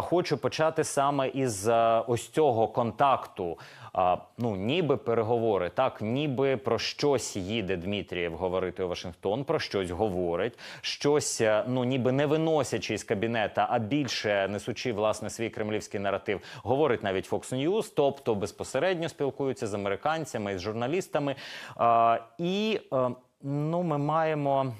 хочу почати саме із ось цього контакту. Ну, ніби переговори, так, ніби про щось їде Дмитрієв говорити у Вашингтон, про щось говорить, щось, е, ну ніби не виносячи із кабінета, а більше несучи власне свій кремлівський наратив, говорить навіть Fox News, тобто безпосередньо спілкуються з американцями, з журналістами. А, і е, ну, ми маємо.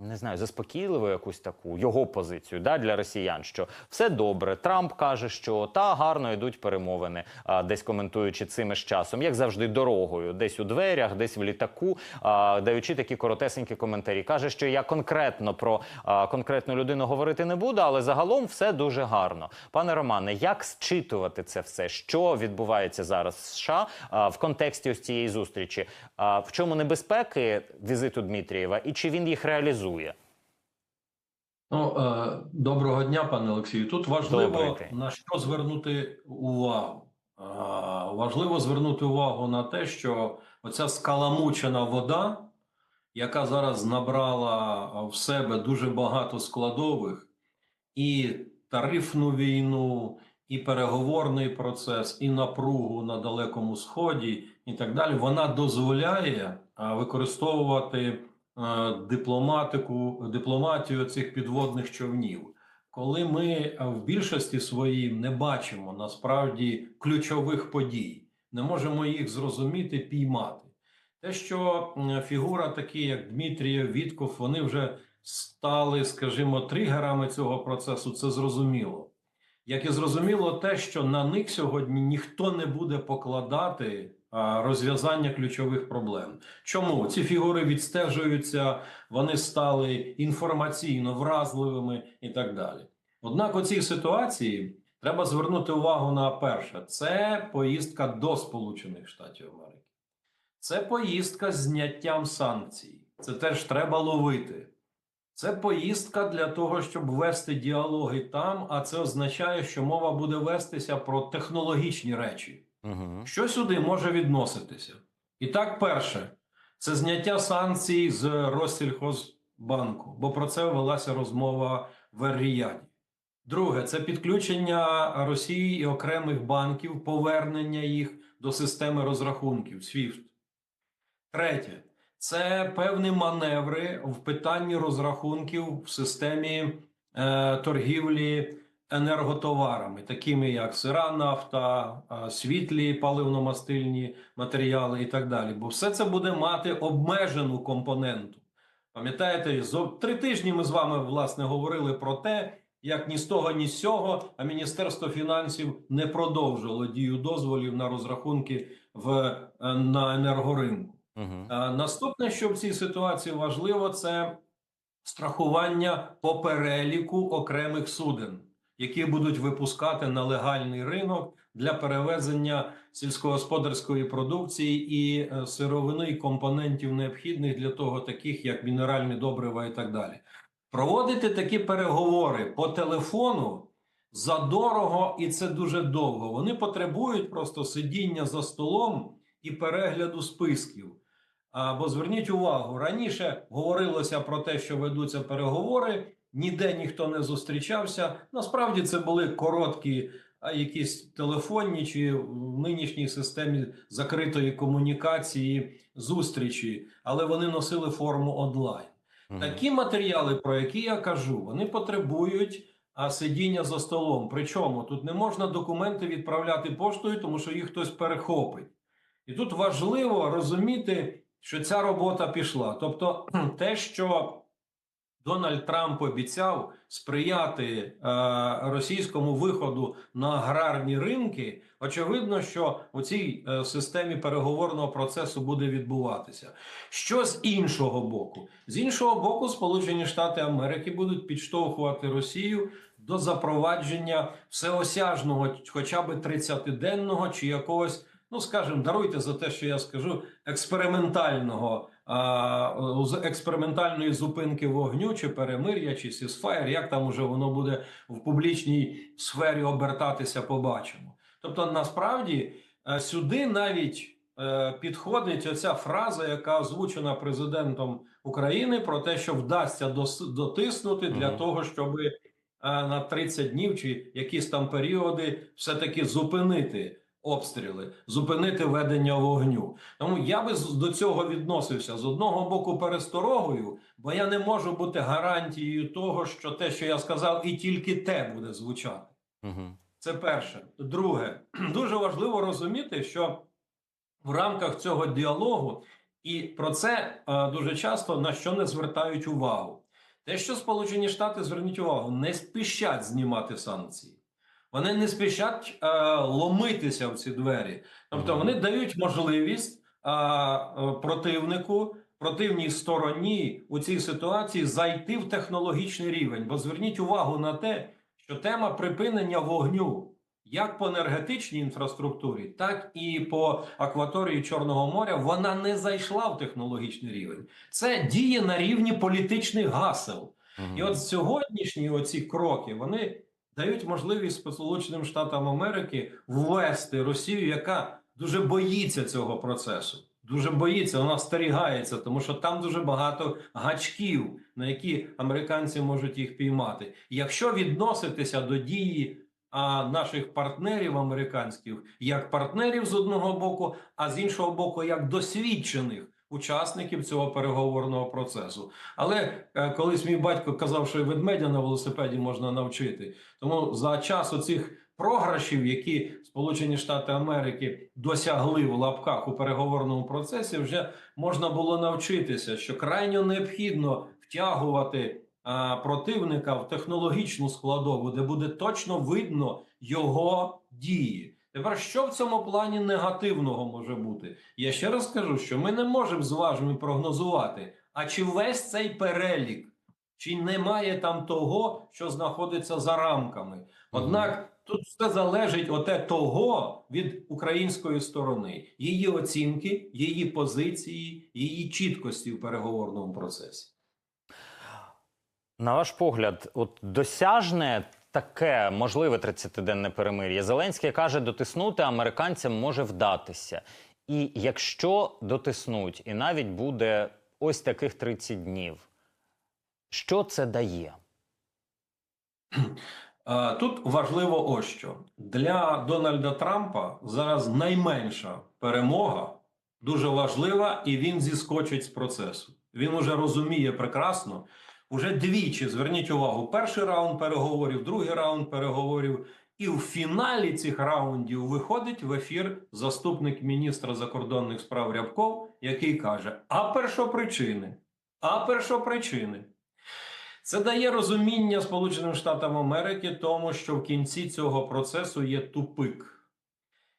Не знаю, заспокійливу якусь таку його позицію да, для росіян, що все добре. Трамп каже, що та гарно йдуть перемовини, а, десь коментуючи цими з часом, як завжди, дорогою, десь у дверях, десь в літаку, а, даючи такі коротесенькі коментарі. Каже, що я конкретно про а, конкретну людину говорити не буду, але загалом все дуже гарно. Пане Романе, як зчитувати це все? Що відбувається зараз в США а, в контексті ось цієї зустрічі? А, в чому небезпеки візиту Дмитрієва і чи він їх реалізує? Ну, е, доброго дня, пане Олексію. Тут важливо на що звернути увагу. Е, важливо звернути увагу на те, що оця скаламучена вода, яка зараз набрала в себе дуже багато складових, і тарифну війну, і переговорний процес, і напругу на Далекому Сході, і так далі, вона дозволяє е, використовувати дипломатику, дипломатію цих підводних човнів. Коли ми е, в більшості своїй не бачимо насправді ключових подій, не можемо їх зрозуміти, піймати. Те, що фігура такі, як Дмитрієв, Вітков, вони вже стали, скажімо, тригерами цього процесу, це зрозуміло. Як і зрозуміло те, що на них сьогодні ніхто не буде покладати розв'язання ключових проблем. Чому ці фігури відстежуються, вони стали інформаційно вразливими і так далі. Однак у цій ситуації треба звернути увагу на перше: це поїздка до Сполучених Штатів Америки, це поїздка з зняттям санкцій. Це теж треба ловити. Це поїздка для того, щоб вести діалоги там, а це означає, що мова буде вестися про технологічні речі. Що сюди може відноситися? І так, перше, це зняття санкцій з Россельхозбанку, бо про це велася розмова в Ер-Ріяді. Друге, це підключення Росії і окремих банків, повернення їх до системи розрахунків SWIFT. Третє, це певні маневри в питанні розрахунків в системі е, торгівлі енерготоварами, такими як сира нафта, е, світлі паливно-мастильні матеріали і так далі. Бо все це буде мати обмежену компоненту. Пам'ятаєте, три тижні ми з вами власне говорили про те, як ні з того, ні з сього, а Міністерство фінансів не продовжило дію дозволів на розрахунки в, е, на енергоринку. Угу. Наступне, що в цій ситуації важливо, це страхування по переліку окремих суден, які будуть випускати на легальний ринок для перевезення сільськогосподарської продукції і е, сировини і компонентів необхідних для того, таких як мінеральні добрива і так далі. Проводити такі переговори по телефону задорого і це дуже довго. Вони потребують просто сидіння за столом і перегляду списків. А, бо зверніть увагу, раніше говорилося про те, що ведуться переговори, ніде ніхто не зустрічався. Насправді це були короткі, якісь телефонні чи в нинішній системі закритої комунікації зустрічі, але вони носили форму онлайн. Такі матеріали, про які я кажу, вони потребують а, сидіння за столом. Причому тут не можна документи відправляти поштою, тому що їх хтось перехопить. І тут важливо розуміти, що ця робота пішла. Тобто, те, що Дональд Трамп обіцяв сприяти е, російському виходу на аграрні ринки, очевидно, що у цій е, системі переговорного процесу буде відбуватися. Що з іншого боку? З іншого боку, Сполучені Штати Америки будуть підштовхувати Росію до запровадження всеосяжного, хоча б 30-денного чи якогось. Ну, скажімо, даруйте за те, що я скажу, експериментального з експериментальної зупинки вогню, чи перемир'я, чи сісфаєр, як там уже воно буде в публічній сфері обертатися, побачимо. Тобто, насправді е, сюди навіть е, підходить оця фраза, яка озвучена президентом України, про те, що вдасться дотиснути для Мгм. того, щоб на 30 днів чи якісь там періоди все-таки зупинити обстріли, зупинити ведення вогню. Тому я би до цього відносився з одного боку пересторогою, бо я не можу бути гарантією того, що те, що я сказав, і тільки те буде звучати. Угу. Це перше. Друге, дуже важливо розуміти, що в рамках цього діалогу, і про це е, дуже часто на що не звертають увагу. Те, що Сполучені Штати, зверніть увагу, не спішать знімати санкції. Вони не спішать е, ломитися в ці двері. Тобто вони дають можливість е, е, противнику, противній стороні у цій ситуації зайти в технологічний рівень. Бо зверніть увагу на те, що тема припинення вогню як по енергетичній інфраструктурі, так і по акваторії Чорного моря, вона не зайшла в технологічний рівень. Це діє на рівні політичних гасел. І от сьогоднішні оці кроки вони дають можливість Сполученим Штатам Америки ввести Росію, яка дуже боїться цього процесу. Дуже боїться, вона стерігається, тому що там дуже багато гачків, на які американці можуть їх піймати. Якщо відноситися до дії а, наших партнерів американських як партнерів з одного боку, а з іншого боку, як досвідчених учасників цього переговорного процесу. Але е, колись мій батько казав, що ведмедя на велосипеді можна навчити. Тому за час оцих програшів, які Сполучені Штати Америки досягли в лапках у переговорному процесі, вже можна було навчитися, що крайньо необхідно втягувати противника в технологічну складову, де буде точно видно його дії. Тепер що в цьому плані негативного може бути? Я ще раз скажу, що ми не можемо з вами прогнозувати, а чи весь цей перелік, чи немає там того, що знаходиться за рамками. Однак тут все залежить оте того від української сторони, її оцінки, її позиції, її чіткості в переговорному процесі. На ваш погляд, от досяжне таке можливе 30-денне перемир'я. Зеленський каже, дотиснути американцям може вдатися. І якщо дотиснуть, і навіть буде ось таких 30 днів, що це дає? Е, Тут важливо ось що для Дональда Трампа зараз найменша перемога дуже важлива, і він зіскочить з процесу. Він уже розуміє прекрасно. Уже двічі зверніть увагу: перший раунд переговорів, другий раунд переговорів. І в фіналі цих раундів виходить в ефір заступник міністра закордонних справ Рябков, який каже: А першопричини, а першопричини. Це дає розуміння Сполученим Штатам Америки тому, що в кінці цього процесу є тупик.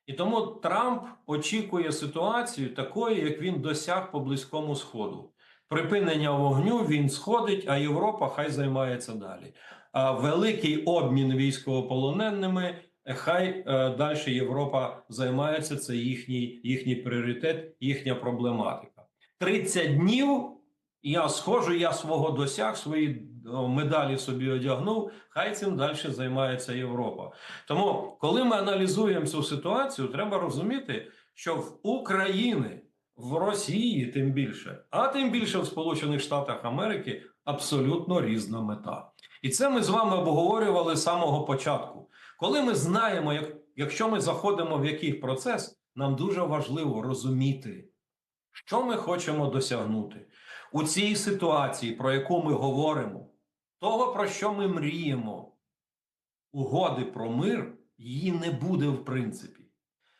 І тому Трамп очікує ситуацію такої, як він досяг по Близькому Сходу. Припинення вогню він сходить, а Європа хай займається далі. А великий обмін військовополоненими, хай е, далі Європа займається. Це їхній, їхній пріоритет, їхня проблематика. 30 днів я схожу, я свого досяг, свої медалі собі одягнув. Хай цим далі займається Європа. Тому, коли ми аналізуємо цю ситуацію, треба розуміти, що в Україні, в Росії, тим більше, а тим більше в Сполучених Штатах Америки абсолютно різна мета. І це ми з вами обговорювали з самого початку. Коли ми знаємо, як, якщо ми заходимо в який процес, нам дуже важливо розуміти, що ми хочемо досягнути у цій ситуації, про яку ми говоримо, того, про що ми мріємо, угоди про мир, її не буде в принципі.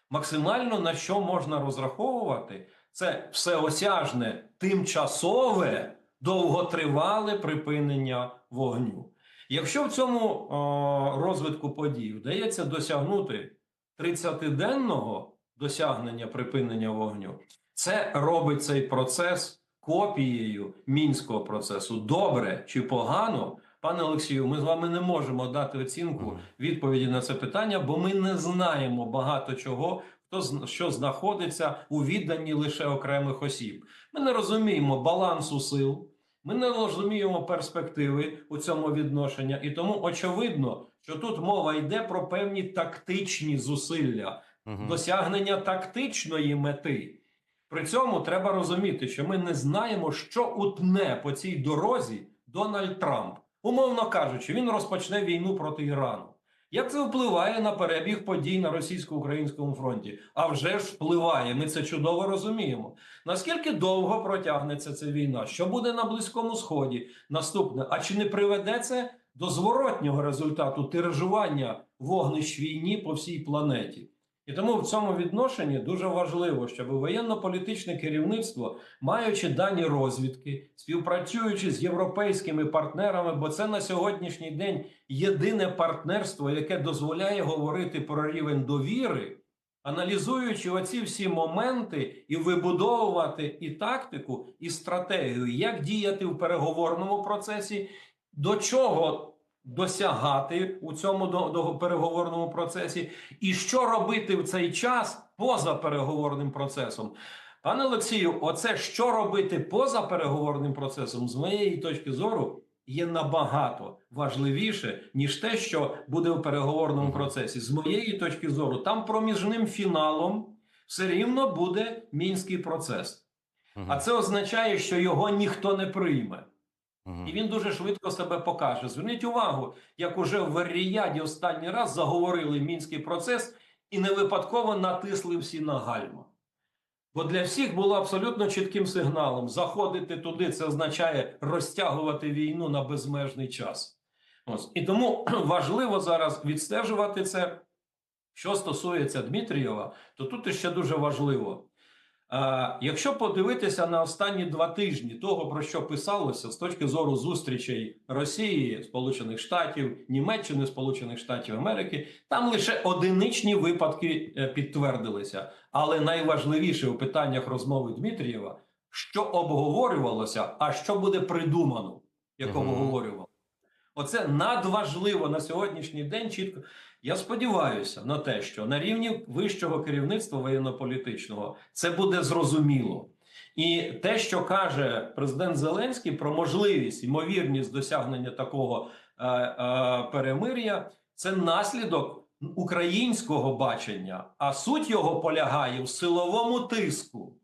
Максимально на що можна розраховувати, це всеосяжне, тимчасове, довготривале припинення вогню. Якщо в цьому о, розвитку подій вдається досягнути 30-денного досягнення припинення вогню, це робить цей процес копією мінського процесу. Добре чи погано, пане Олексію, ми з вами не можемо дати оцінку відповіді на це питання, бо ми не знаємо багато чого, хто що знаходиться у відданні лише окремих осіб. Ми не розуміємо балансу сил. Ми не розуміємо перспективи у цьому відношенні, і тому очевидно, що тут мова йде про певні тактичні зусилля, Мгм. досягнення тактичної мети. При цьому треба розуміти, що ми не знаємо, що утне по цій дорозі Дональд Трамп. Умовно кажучи, він розпочне війну проти Ірану. Як це впливає на перебіг подій на російсько-українському фронті? А вже ж впливає. Ми це чудово розуміємо. Наскільки довго протягнеться ця війна? Що буде на Близькому Сході? Наступне, а чи не приведе це до зворотнього результату тиражування вогнищ війні по всій планеті? І тому в цьому відношенні дуже важливо, щоб воєнно-політичне керівництво, маючи дані розвідки, співпрацюючи з європейськими партнерами, бо це на сьогоднішній день єдине партнерство, яке дозволяє говорити про рівень довіри, аналізуючи оці всі моменти і вибудовувати і тактику, і стратегію, як діяти в переговорному процесі, до чого досягати у цьому до, переговорному процесі, і що робити в цей час поза переговорним процесом. Пане Олексію, оце що робити поза переговорним процесом, з моєї точки зору, є набагато важливіше, ніж те, що буде в переговорному процесі. З моєї точки зору, там проміжним фіналом все рівно буде мінський процес. А це означає, що його ніхто не прийме. І він дуже швидко себе покаже. Зверніть увагу, як уже в Ріяді останній раз заговорили мінський процес і не випадково натисли всі на гальма. Бо для всіх було абсолютно чітким сигналом: заходити туди це означає розтягувати війну на безмежний час. Ось. І тому важливо зараз відстежувати це. Що стосується Дмитрієва, то тут ще дуже важливо. А, якщо подивитися на останні два тижні того, про що писалося з точки зору зустрічей Росії, Сполучених Штатів, Німеччини, Сполучених Штатів Америки, там лише одиничні випадки е, підтвердилися. Але найважливіше у питаннях розмови Дмитрієва, що обговорювалося, а що буде придумано, як Мгм. Оце надважливо на сьогоднішній день. Чітко я сподіваюся на те, що на рівні вищого керівництва воєнно-політичного це буде зрозуміло. І те, що каже президент Зеленський про можливість ймовірність досягнення такого е, е, перемир'я, це наслідок українського бачення, а суть його полягає в силовому тиску.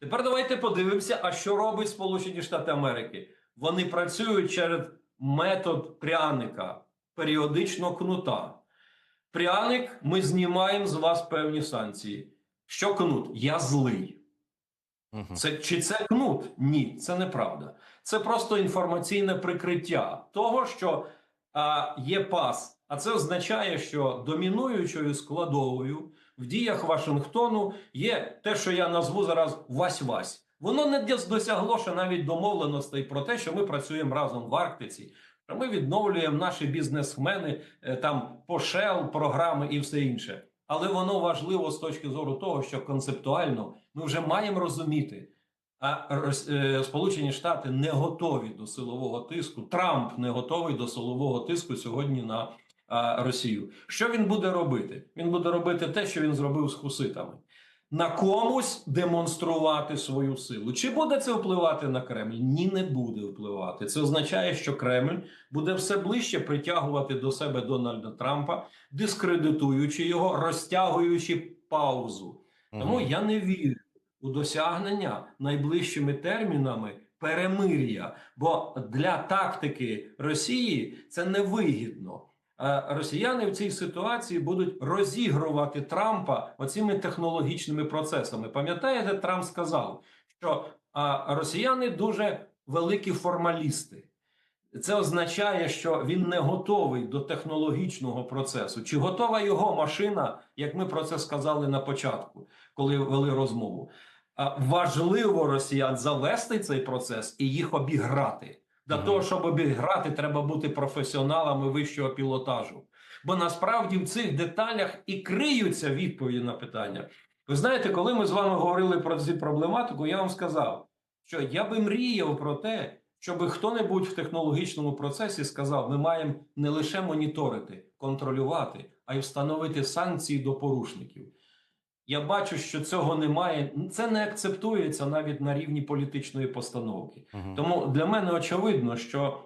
Тепер давайте подивимося, а що робить Сполучені Штати Америки. Вони працюють через метод пряника, періодично кнута. Пряник, ми знімаємо з вас певні санкції. Що кнут? Я злий. Це чи це кнут? Ні, це неправда. Це просто інформаційне прикриття того, що а, є пас. А це означає, що домінуючою складовою в діях Вашингтону є те, що я назву зараз Вась-Вась. Воно не дос- досягло ще навіть домовленостей про те, що ми працюємо разом в Арктиці. що Ми відновлюємо наші бізнесмени е, там по Shell, програми і все інше. Але воно важливо з точки зору того, що концептуально ми вже маємо розуміти, а е, Сполучені Штати не готові до силового тиску. Трамп не готовий до силового тиску сьогодні на Росію. Що він буде робити? Він буде робити те, що він зробив з хуситами. На комусь демонструвати свою силу. Чи буде це впливати на Кремль? Ні, не буде впливати. Це означає, що Кремль буде все ближче притягувати до себе Дональда Трампа, дискредитуючи його, розтягуючи паузу. Тому я не вірю у досягнення найближчими термінами перемир'я, бо для тактики Росії це невигідно. Е, Росіяни в цій ситуації будуть розігрувати Трампа оцими технологічними процесами. Пам'ятаєте, Трамп сказав, що росіяни дуже великі формалісти. Це означає, що він не готовий до технологічного процесу. Чи готова його машина, як ми про це сказали на початку, коли вели розмову? Важливо росіян завести цей процес і їх обіграти. Для того, щоб обіграти, треба бути професіоналами вищого пілотажу. Бо насправді в цих деталях і криються відповіді на питання. Ви знаєте, коли ми з вами говорили про цю проблематику, я вам сказав, що я би мріяв про те, щоб хто-небудь в технологічному процесі сказав: ми маємо не лише моніторити, контролювати, а й встановити санкції до порушників. Я бачу, що цього немає. Це не акцептується навіть на рівні політичної постановки. Мгм. Тому для мене очевидно, що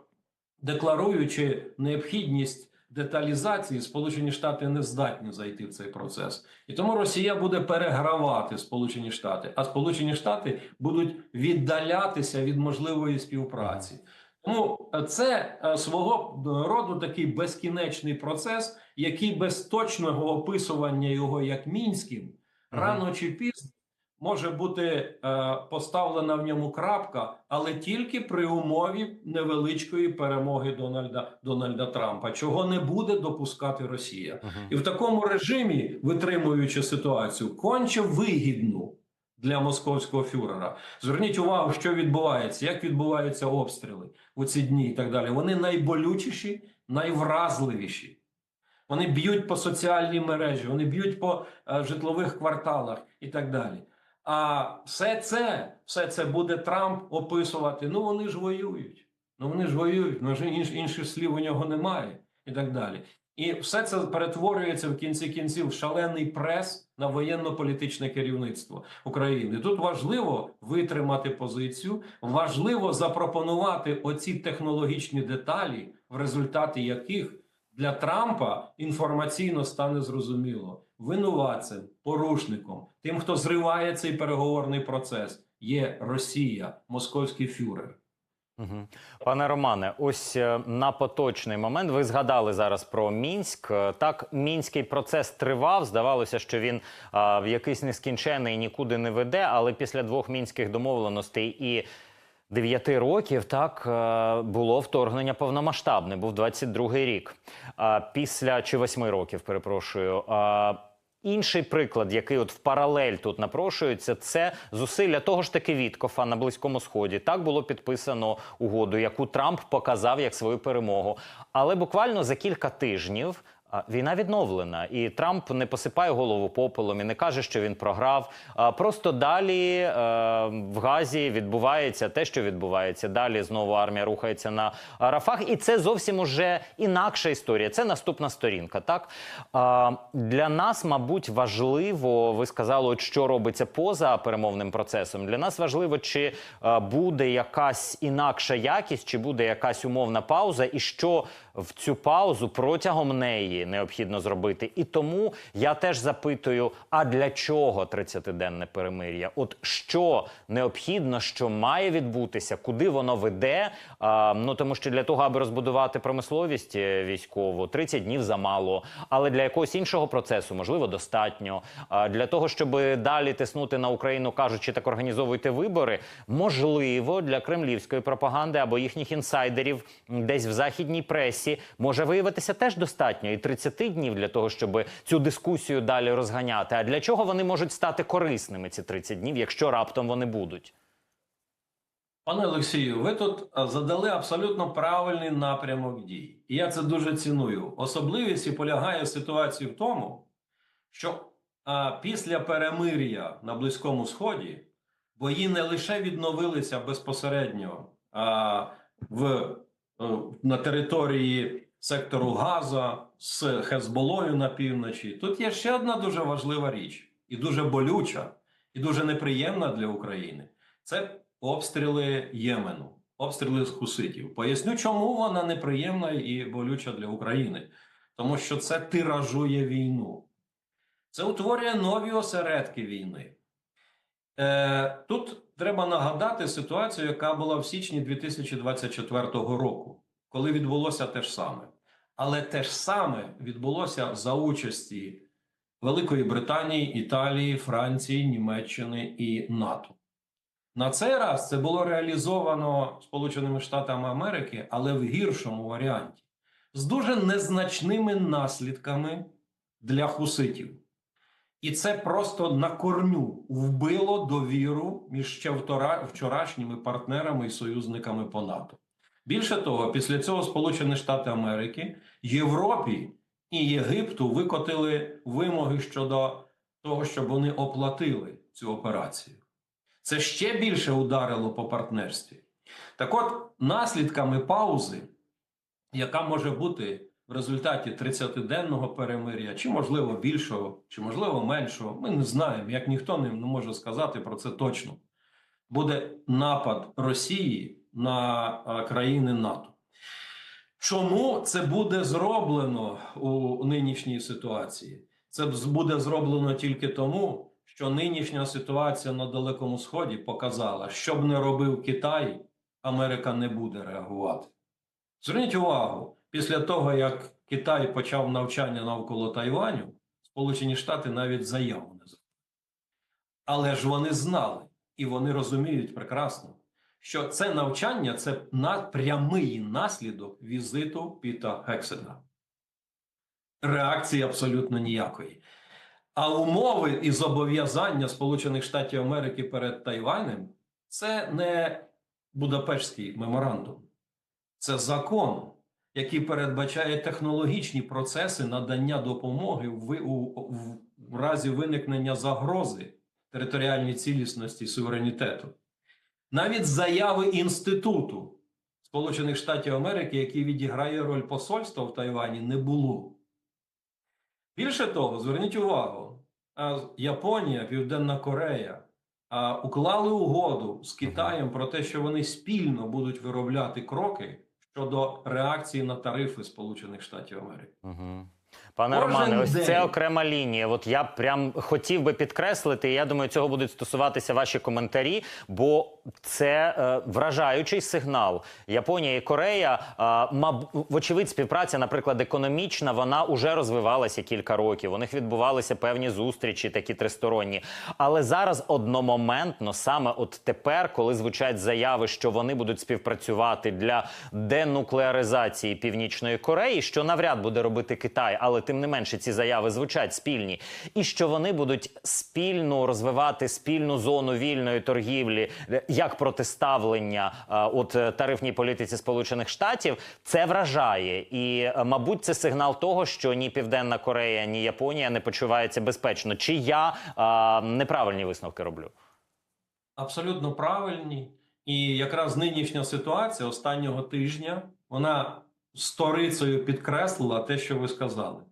декларуючи необхідність деталізації, Сполучені Штати не здатні зайти в цей процес, і тому Росія буде перегравати Сполучені Штати, а Сполучені Штати будуть віддалятися від можливої співпраці. Тому це е, свого роду такий безкінечний процес, який без точного описування його як мінським. Рано чи пізно може бути е, поставлена в ньому крапка, але тільки при умові невеличкої перемоги Дональда Дональда Трампа, чого не буде допускати Росія. Мгм. І в такому режимі, витримуючи ситуацію, конче вигідну для московського фюрера. Зверніть увагу, що відбувається, як відбуваються обстріли у ці дні і так далі. Вони найболючіші, найвразливіші. Вони б'ють по соціальній мережі, вони б'ють по е, житлових кварталах і так далі. А все це, все це буде Трамп описувати. Ну вони ж воюють. Ну вони ж воюють, ну інш, інших слів у нього немає, і так далі. І все це перетворюється в кінці кінців в шалений прес на воєнно-політичне керівництво України. Тут важливо витримати позицію, важливо запропонувати оці технологічні деталі, в результаті яких для Трампа інформаційно стане зрозуміло винуватцем, порушником, тим, хто зриває цей переговорний процес, є Росія, московський фюрер. Пане Романе, ось е, на поточний момент ви згадали зараз про Мінськ. Е, Так, мінський процес тривав. Здавалося, що він а, в якийсь нескінчений нікуди не веде. Але після двох мінських домовленостей і дев'яти років так е, було вторгнення повномасштабне. Був 22-й рік. А після чи восьми років, перепрошую. Інший приклад, який от в паралель тут напрошується, це зусилля того ж таки Віткофа на близькому сході. Так було підписано угоду, яку Трамп показав як свою перемогу. Але буквально за кілька тижнів. Війна відновлена, і Трамп не посипає голову попелом і не каже, що він програв. Просто далі е, в Газі відбувається те, що відбувається. Далі знову армія рухається на Рафах, і це зовсім уже інакша історія. Це наступна сторінка. Так для нас, мабуть, важливо. Ви сказали, от що робиться поза перемовним процесом. Для нас важливо, чи буде якась інакша якість, чи буде якась умовна пауза, і що в цю паузу протягом неї необхідно зробити. І тому я теж запитую: а для чого 30-денне перемир'я? От що необхідно, що має відбутися, куди воно веде? А, ну тому що для того, аби розбудувати промисловість е, військову, 30 днів замало, але для якогось іншого процесу можливо достатньо. А для того, щоб далі тиснути на Україну, кажучи, так організовуйте вибори, можливо, для кремлівської пропаганди або їхніх інсайдерів десь в західній пресі може виявитися теж достатньо і 30 днів для того, щоб цю дискусію далі розганяти. А для чого вони можуть стати корисними ці 30 днів, якщо раптом вони будуть? Пане Олексію, ви тут задали абсолютно правильний напрямок дій. І я це дуже ціную. Особливість і полягає ситуації в тому, що а, після перемир'я на Близькому Сході бої не лише відновилися безпосередньо а, в, е, на території сектору Газа з Хезболою на півночі. Тут є ще одна дуже важлива річ, і дуже болюча, і дуже неприємна для України. Це обстріли Ємену, обстріли з хуситів. Поясню, чому вона неприємна і болюча для України. Тому що це тиражує війну, це утворює нові осередки війни. Е, тут треба нагадати ситуацію, яка була в січні 2024 року, коли відбулося те ж саме. Але те ж саме відбулося за участі Великої Британії, Італії, Франції, Німеччини і НАТО. На цей раз це було реалізовано Сполученими Штатами Америки, але в гіршому варіанті, з дуже незначними наслідками для хуситів. І це просто на корню вбило довіру між ще вчорашніми партнерами і союзниками по НАТО. Більше того, після цього Сполучені Штати Америки Європі і Єгипту викотили вимоги щодо того, щоб вони оплатили цю операцію. Це ще більше ударило по партнерстві. Так от, наслідками паузи, яка може бути в результаті 30-денного перемир'я, чи можливо більшого, чи можливо меншого, ми не знаємо, як ніхто не може сказати про це точно. Буде напад Росії на країни НАТО. Чому це буде зроблено у нинішній ситуації? Це буде зроблено тільки тому, що нинішня ситуація на Далекому Сході показала, що б не робив Китай, Америка не буде реагувати. Зверніть увагу, після того, як Китай почав навчання навколо Тайваню, Сполучені Штати навіть заяву не зробили. Але ж вони знали і вони розуміють прекрасно, що це навчання це прямий наслідок візиту Піта Гексена. Реакції абсолютно ніякої. А умови і зобов'язання Сполучених Штатів Америки перед Тайванем це не Будапештський меморандум, це закон, який передбачає технологічні процеси надання допомоги в, у, в, в разі виникнення загрози територіальній цілісності і суверенітету. Навіть заяви інституту Сполучених Штатів Америки, який відіграє роль посольства в Тайвані, не було. Більше того, зверніть увагу, Японія, Південна Корея уклали угоду з Китаєм про те, що вони спільно будуть виробляти кроки щодо реакції на тарифи Сполучених Штатів Америки. Угу. Пане Кожен Романе, ось день. це окрема лінія. От я прям хотів би підкреслити. і Я думаю, цього будуть стосуватися ваші коментарі, бо це е, вражаючий сигнал. Японія і Корея, е, маб- вочевидь, співпраця, наприклад, економічна, вона вже розвивалася кілька років. У них відбувалися певні зустрічі, такі тристоронні. Але зараз одномоментно, саме от тепер, коли звучать заяви, що вони будуть співпрацювати для денуклеаризації Північної Кореї, що навряд буде робити Китай, але тим не менше ці заяви звучать спільні, і що вони будуть спільно розвивати спільну зону вільної торгівлі е, як протиставлення е, от е, тарифній політиці Сполучених Штатів, це вражає. І, мабуть, це сигнал того, що ні Південна Корея, ні Японія не почуваються безпечно. Чи я е, неправильні висновки роблю? Абсолютно правильні. І якраз нинішня ситуація останнього тижня вона сторицею підкреслила те, що ви сказали.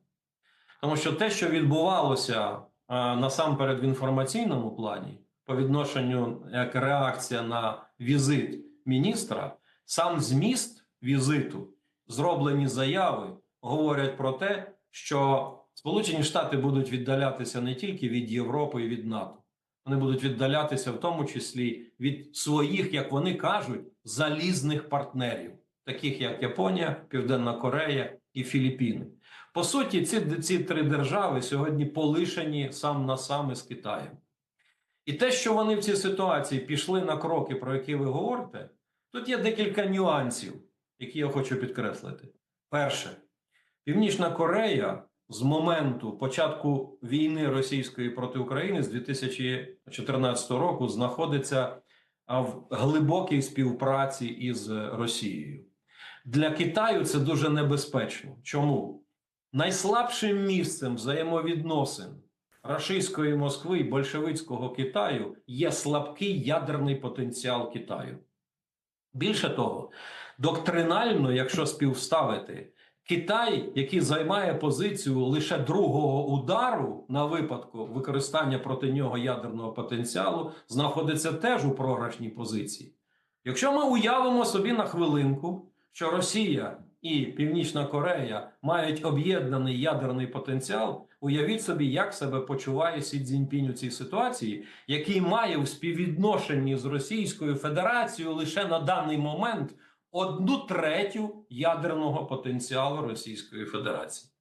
Тому що те, що відбувалося насамперед в інформаційному плані, по відношенню як реакція на візит міністра, сам зміст візиту, зроблені заяви говорять про те, що Сполучені Штати будуть віддалятися не тільки від Європи і від НАТО. Вони будуть віддалятися в тому числі від своїх, як вони кажуть, залізних партнерів, таких як Японія, Південна Корея і Філіппіни. По суті, ці, ці три держави сьогодні полишені сам на сам із Китаєм. І те, що вони в цій ситуації пішли на кроки, про які ви говорите, тут є декілька нюансів, які я хочу підкреслити. Перше, Північна Корея з моменту початку війни російської проти України з 2014 року знаходиться в глибокій співпраці із Росією. Для Китаю це дуже небезпечно. Чому? Найслабшим місцем взаємовідносин Рашистської Москви і большевицького Китаю є слабкий ядерний потенціал Китаю. Більше того, доктринально, якщо співставити, Китай, який займає позицію лише другого удару на випадку використання проти нього ядерного потенціалу, знаходиться теж у програшній позиції. Якщо ми уявимо собі на хвилинку, що Росія і Північна Корея мають об'єднаний ядерний потенціал, уявіть собі, як себе почуває Сі Цзіньпінь у цій ситуації, який має в співвідношенні з Російською Федерацією лише на даний момент одну третю ядерного потенціалу Російської Федерації.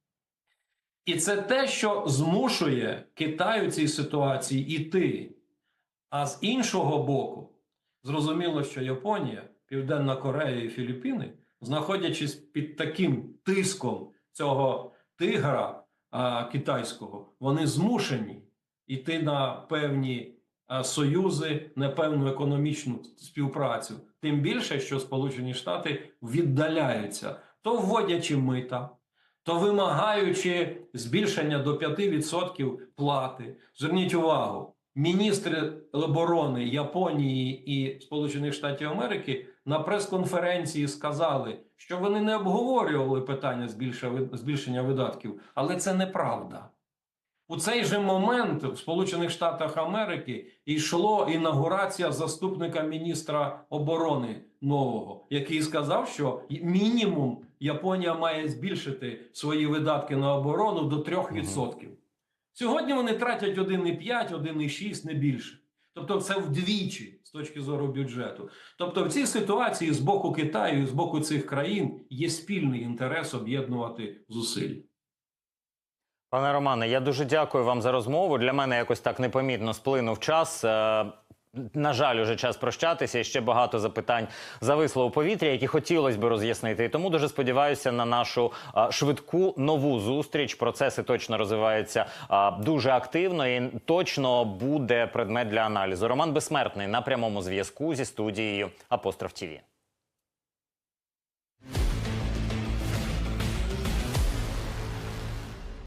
І це те, що змушує Китай у цій ситуації іти. А з іншого боку, зрозуміло, що Японія, Південна Корея і Філіппіни, знаходячись під таким тиском цього тигра а, китайського, вони змушені йти на певні а, союзи, на певну економічну співпрацю. Тим більше, що Сполучені Штати віддаляються, то вводячи мита, то вимагаючи збільшення до 5% плати. Зверніть увагу, міністри оборони Японії і Сполучених Штатів Америки на прес-конференції сказали, що вони не обговорювали питання збільшення видатків, але це неправда. У цей же момент в Сполучених Штатах Америки йшло інаугурація заступника міністра оборони нового, який сказав, що мінімум Японія має збільшити свої видатки на оборону до 3%. Сьогодні вони тратять 1,5, 1,6, не більше. Тобто, це вдвічі з точки зору бюджету. Тобто, в цій ситуації з боку Китаю, і з боку цих країн є спільний інтерес об'єднувати зусилля. Пане Романе, я дуже дякую вам за розмову. Для мене якось так непомітно сплинув час. На жаль, уже час прощатися. І ще багато запитань зависло у повітрі, які хотілося б роз'яснити. І тому дуже сподіваюся на нашу а, швидку нову зустріч. Процеси точно розвиваються а, дуже активно і точно буде предмет для аналізу. Роман Безсмертний на прямому зв'язку зі студією Апостроф ТІВІ.